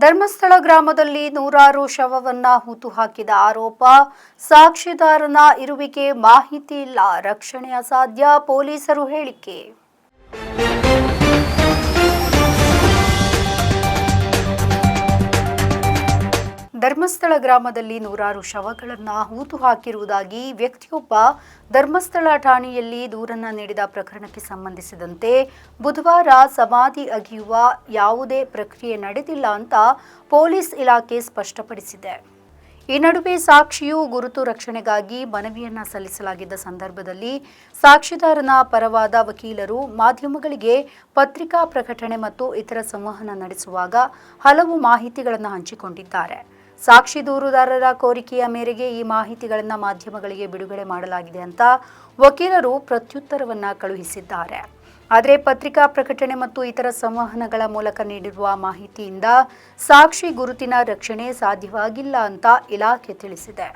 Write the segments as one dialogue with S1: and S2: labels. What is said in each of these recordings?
S1: ಧರ್ಮಸ್ಥಳ ಗ್ರಾಮದಲ್ಲಿ ನೂರಾರು ಶವವನ್ನ ಹೂತು ಹಾಕಿದ ಆರೋಪ. ಸಾಕ್ಷಿದಾರನ ಇರುವಿಕೆ ಮಾಹಿತಿ ಇಲ್ಲ. ರಕ್ಷಣೆ ಅಸಾಧ್ಯ, ಪೊಲೀಸರು ಹೇಳಿಕೆ. ಧರ್ಮಸ್ಥಳ ಗ್ರಾಮದಲ್ಲಿ ನೂರಾರು ಶವಗಳನ್ನು ಹೂತು ಹಾಕಿರುವುದಾಗಿ ವ್ಯಕ್ತಿಯೊಬ್ಬ ಧರ್ಮಸ್ಥಳ ಠಾಣೆಯಲ್ಲಿ ದೂರನ್ನ ನೀಡಿದ ಪ್ರಕರಣಕ್ಕೆ ಸಂಬಂಧಿಸಿದಂತೆ ಬುಧವಾರ ಸಮಾಧಿ ಅಗಿಯುವ ಯಾವುದೇ ಪ್ರಕ್ರಿಯೆ ನಡೆದಿಲ್ಲ ಅಂತ ಪೊಲೀಸ್ ಇಲಾಖೆ ಸ್ಪಷ್ಟಪಡಿಸಿದೆ. ಈ ನಡುವೆ ಸಾಕ್ಷಿಯು ಗುರುತು ರಕ್ಷಣೆಗಾಗಿ ಮನವಿಯನ್ನ ಸಲ್ಲಿಸಲಾಗಿದ್ದ ಸಂದರ್ಭದಲ್ಲಿ ಸಾಕ್ಷಿದಾರನ ಪರವಾದ ವಕೀಲರು ಮಾಧ್ಯಮಗಳಿಗೆ ಪತ್ರಿಕಾ ಪ್ರಕಟಣೆ ಮತ್ತು ಇತರ ಸಂವಹನ ನಡೆಸುವಾಗ ಹಲವು ಮಾಹಿತಿಗಳನ್ನು ಹಂಚಿಕೊಂಡಿದ್ದಾರೆ. ಸಾಕ್ಷಿ ದೂರುದಾರರ ಕೋರಿಕೆಯ ಮೇರೆಗೆ ಈ ಮಾಹಿತಿಗಳನ್ನು ಮಾಧ್ಯಮಗಳಿಗೆ ಬಿಡುಗಡೆ ಮಾಡಲಾಗಿದೆ ಅಂತ ವಕೀಲರು ಪ್ರತ್ಯುತ್ತರವನ್ನ ಕಳುಹಿಸಿದ್ದಾರೆ. ಆದರೆ ಪತ್ರಿಕಾ ಪ್ರಕಟಣೆ ಮತ್ತು ಇತರ ಸಂವಹನಗಳ ಮೂಲಕ ನೀಡಿರುವ ಮಾಹಿತಿಯಿಂದ ಸಾಕ್ಷಿ ಗುರುತಿನ ರಕ್ಷಣೆ ಸಾಧ್ಯವಾಗಿಲ್ಲ ಅಂತ ಇಲಾಖೆ ತಿಳಿಸಿದೆ.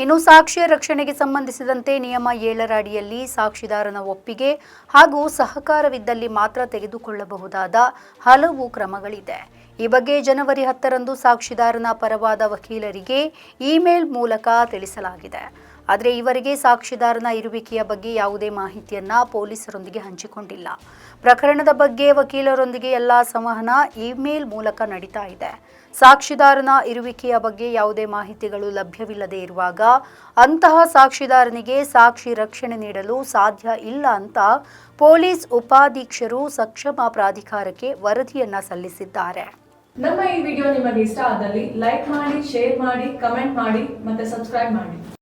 S1: ಇನ್ನು ಸಾಕ್ಷಿಯ ರಕ್ಷಣೆಗೆ ಸಂಬಂಧಿಸಿದಂತೆ ನಿಯಮ ಏಳರ ಅಡಿಯಲ್ಲಿ ಸಾಕ್ಷಿದಾರನ ಒಪ್ಪಿಗೆ ಹಾಗೂ ಸಹಕಾರವಿದ್ದಲ್ಲಿ ಮಾತ್ರ ತೆಗೆದುಕೊಳ್ಳಬಹುದಾದ ಹಲವು ಕ್ರಮಗಳಿದೆ. ಈ ಬಗ್ಗೆ ಜನವರಿ ಹತ್ತರಂದು ಸಾಕ್ಷಿದಾರನ ಪರವಾದ ವಕೀಲರಿಗೆ ಇಮೇಲ್ ಮೂಲಕ ತಿಳಿಸಲಾಗಿದೆ. ಆದರೆ ಇವರಿಗೆ ಸಾಕ್ಷಿದಾರನ ಇರುವಿಕೆಯ ಬಗ್ಗೆ ಯಾವುದೇ ಮಾಹಿತಿಯನ್ನ ಪೊಲೀಸರೊಂದಿಗೆ ಹಂಚಿಕೊಂಡಿಲ್ಲ. ಪ್ರಕರಣದ ಬಗ್ಗೆ ವಕೀಲರೊಂದಿಗೆ ಎಲ್ಲ ಸಂವಹನ ಇಮೇಲ್ ಮೂಲಕ ನಡೀತಾ ಇದೆ. ಸಾಕ್ಷಿದಾರನ ಇರುವಿಕೆಯ ಬಗ್ಗೆ ಯಾವುದೇ ಮಾಹಿತಿಗಳು ಲಭ್ಯವಿಲ್ಲದೆ ಇರುವಾಗ ಅಂತಹ ಸಾಕ್ಷಿದಾರನಿಗೆ ಸಾಕ್ಷಿ ರಕ್ಷಣೆ ನೀಡಲು ಸಾಧ್ಯ ಇಲ್ಲ ಅಂತ ಪೊಲೀಸ್ ಉಪಾಧೀಕ್ಷರು ಸಕ್ಷಮ ಪ್ರಾಧಿಕಾರಕ್ಕೆ ವರದಿಯನ್ನ ಸಲ್ಲಿಸಿದ್ದಾರೆ.
S2: ನಮ್ಮ ಈ ವಿಡಿಯೋ ನಿಮಗೆ ಇಷ್ಟ ಆದಲ್ಲಿ ಲೈಕ್ ಮಾಡಿ, ಶೇರ್ ಮಾಡಿ, ಕಮೆಂಟ್ ಮಾಡಿ ಮತ್ತೆ ಸಬ್ಸ್ಕ್ರೈಬ್ ಮಾಡಿ.